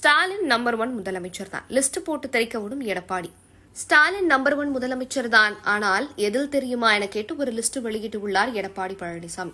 Stalin number one முதலமைச்சர் தான். List போட்டு தெரிக்க விடும் எடப்பாடி. ஸ்டாலின் நம்பர் ஒன் முதலமைச்சர் தான் ஆனால் எதில் தெரியுமா என கேட்டு ஒரு லிஸ்ட் வெளியிட்டுள்ளார் எடப்பாடி பழனிசாமி.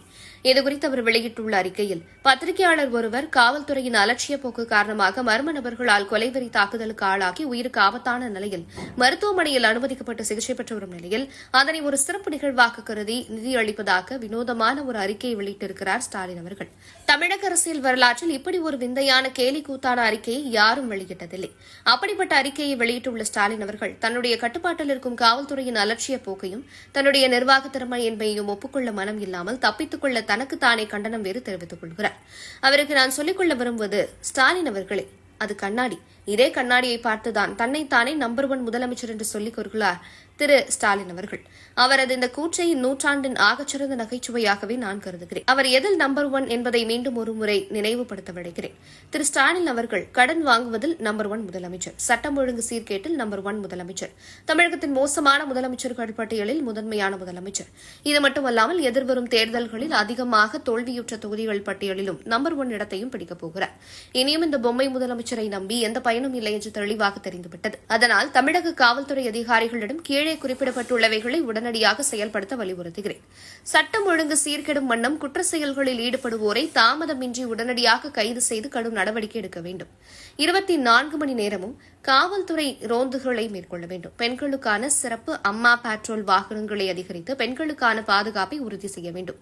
இதுகுறித்து அவர் வெளியிட்டுள்ள அறிக்கையில் பத்திரிகையாளர் ஒருவர் காவல்துறையின் அலட்சிய போக்கு காரணமாக மர்ம நபர்களால் கொலைவெறி தாக்குதலுக்கு ஆளாகி உயிருக்கு ஆபத்தான நிலையில் மருத்துவமனையில் அனுமதிக்கப்பட்டு சிகிச்சை பெற்று வரும் நிலையில் அதனை ஒரு சிறப்பு நிகழ்வாக கருதி நிதியளிப்பதாக வினோதமான ஒரு அறிக்கையை வெளியிட்டிருக்கிறார் ஸ்டாலின் அவர்கள். தமிழக அரசியல் வரலாற்றில் இப்படி ஒரு விந்தையான கேலி கூத்தான அறிக்கையை யாரும் வெளியிட்டதில்லை. அப்படிப்பட்ட அறிக்கையை வெளியிட்டுள்ள ஸ்டாலின் அவர்கள் தன்னுடைய கட்டுப்பாட்டில் இருக்கும் காவல்துறையின் அலட்சிய போக்கையும் தன்னுடைய நிர்வாக திறமையின்மையையும் ஒப்புக்கொள்ள மனம் இல்லாமல் தப்பித்துக் கொள்ள தனக்கு தானே கண்டனம் வேறு தெரிவித்துக் கொள்கிறார். அவருக்கு நான் சொல்லிக்கொள்ள விரும்புவது ஸ்டாலின் அவர்களே. அது கண்ணாடி. இதே கண்ணாடியை பார்த்துதான் தன்னைத்தானே நம்பர் ஒன் முதலமைச்சர் என்று சொல்லிக் கொள்கிறார். திரு. ஸ்டாலின் அவர்கள். அவரது இந்த கூற்றை நூற்றாண்டின் ஆகச்சிறந்த நகைச்சுவையாகவே நான் கருதுகிறேன். அவர் எதில் நம்பர் ஒன் என்பதை மீண்டும் ஒருமுறை நினைவுபடுத்த விடுகிறேன். திரு. ஸ்டாலின் அவர்கள் கடன் வாங்குவதில் நம்பர் ஒன் முதலமைச்சர். சட்டம் ஒழுங்கு சீர்கேட்டில் நம்பர் ஒன் முதலமைச்சர். தமிழகத்தின் மோசமான முதலமைச்சர்கள் பட்டியலில் முதன்மையான முதலமைச்சர். இது மட்டுமல்லாமல் எதிர்வரும் தேர்தல்களில் அதிகமாக தோல்வியுற்ற தொகுதிகள் பட்டியலிலும் நம்பர் ஒன் இடத்தையும் பிடிக்கப் போகிறார். இனியும் இந்த பொம்மை முதலமைச்சரை நம்பி எந்த பயனும் இல்லை என்று தெளிவாக தெரிந்துவிட்டது. அதனால் தமிழக காவல்துறை அதிகாரிகளிடம் கீழ் குறிப்பிடப்பட்டுள்ளவைகளை உடனடியாக செயல்படுத்த வலியுறுத்துகிறேன். சட்டம் ஒழுங்கு சீர்கெடும் வண்ணம் குற்ற செயல்களில் ஈடுபடுவோரை தாமதமின்றி உடனடியாக கைது செய்து கடும் நடவடிக்கை எடுக்க வேண்டும். இருபத்தி நான்கு மணி நேரமும் காவல்துறை ரோந்துகளை மேற்கொள்ள வேண்டும். பெண்களுக்கான சிறப்பு அம்மா பேட்ரோல் வாகனங்களை அதிகரித்து பெண்களுக்கான பாதுகாப்பை உறுதி செய்ய வேண்டும்.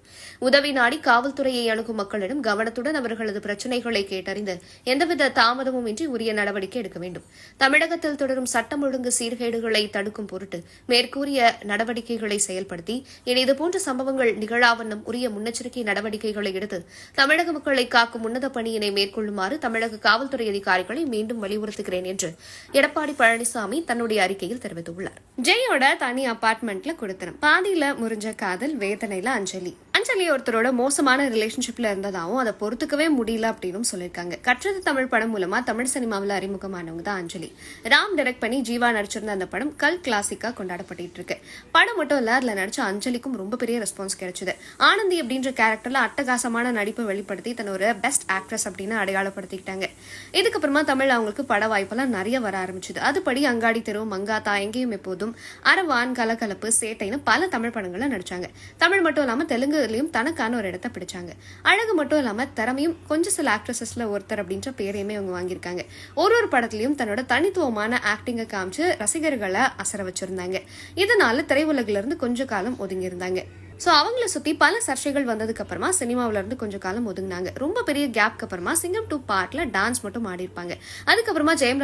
உதவி நாடி காவல்துறையை அணுகும் மக்களிடம் கவனத்துடன் அவர்களது பிரச்சினைகளை கேட்டறிந்து எந்தவித தாமதமும் இன்றி உரிய நடவடிக்கை எடுக்க வேண்டும். தமிழகத்தில் தொடரும் சட்டம் ஒழுங்கு சீர்கேடுகளை தடுக்கும் பொருட்டு மேற்கூறிய நடவடிக்கைகளை செயல்படுத்தி இனி இதுபோன்ற சம்பவங்கள் நிகழாவண்ணம் உரிய முன்னெச்சரிக்கை நடவடிக்கைகளை எடுத்து தமிழக மக்களை காக்கும் உன்னத பணியினை மேற்கொள்ளுமாறு தமிழக காவல்துறை அதிகாரிகளை மீண்டும் வலியுறுத்துகிறேன் என்று எடப்பாடி பழனிசாமி தன்னுடைய அறிக்கையில் தெரிவித்துள்ளார். ஜெயோட தனி அபார்ட்மெண்ட்ல கொடுத்தனம் பாதியில முறிஞ்ச காதல் வேதனையில அஞ்சலி. அஞ்சலி ஒருத்தரோட மோசமான ரிலேஷன்ஷிப்ல இருந்ததாகவும் அதை பொறுத்துக்கவே முடியல அப்படின்னு சொல்லியிருக்காங்க. கற்றது தமிழ் படம் மூலமா தமிழ் சினிமாவில் அறிமுகமானவங்க தான் அஞ்சலி. ராம் டைரக்ட் பண்ணி ஜீவா நடிச்சிருந்த அந்த படம் கல் கிளாசிக்கா கொண்டாடப்பட்டு இருக்கு. படம் மட்டும் இல்ல அதுல நடிச்ச அஞ்சலிக்கும் ரொம்ப பெரிய ரெஸ்பான்ஸ் கிடைச்சது. ஆனந்தி அப்படின்ற கேரக்டர்ல அட்டகாசமான நடிப்பை வெளிப்படுத்தி தன்னோட பெஸ்ட் ஆக்ட்ரஸ் அப்படின்னு அடையாளப்படுத்திக்கிட்டாங்க. இதுக்கப்புறமா தமிழ் அவங்களுக்கு பட வாய்ப்பெல்லாம் நிறைய வர ஆரம்பிச்சது. அதுபடி அங்காடி தெரு மங்காத்தா எங்கேயும் எப்போதும் அரவான் கலகலப்பு சேட்டைன்னு பல தமிழ் படங்களை நடிச்சாங்க. தமிழ் மட்டும் இல்லாம தெலுங்கு தெலுங்குலயும் தனக்கான ஒரு இடத்த பிடிச்சாங்க. அழகு மட்டும் இல்லாம திறமையும் கொஞ்சம் சில ஆக்ட்ரஸஸ்ல ஒருத்தர் அப்படின்ற பேரையுமே அவங்க வாங்கியிருக்காங்க. ஒரு ஒரு படத்துலயும் தன்னோட தனித்துவமான ஆக்டிங்கை காமிச்சு ரசிகர்களை அசர வச்சிருந்தாங்க. இதனால திரையுலகில இருந்து கொஞ்ச காலம் ஒதுங்கி இருந்தாங்க ஸோ அவங்கள சுற்றி பல சர்ச்சைகள் வந்ததுக்கு அப்புறமா சினிமாவுல இருந்து கொஞ்ச காலம் ஒதுங்கினாங்க. ரொம்ப பெரிய கேப்க்கு அப்புறமா சிங்கம் டூ பார்ட்ல டான்ஸ் மட்டும் ஆடிருப்பாங்க அதுக்கப்புறமா ஜெயம்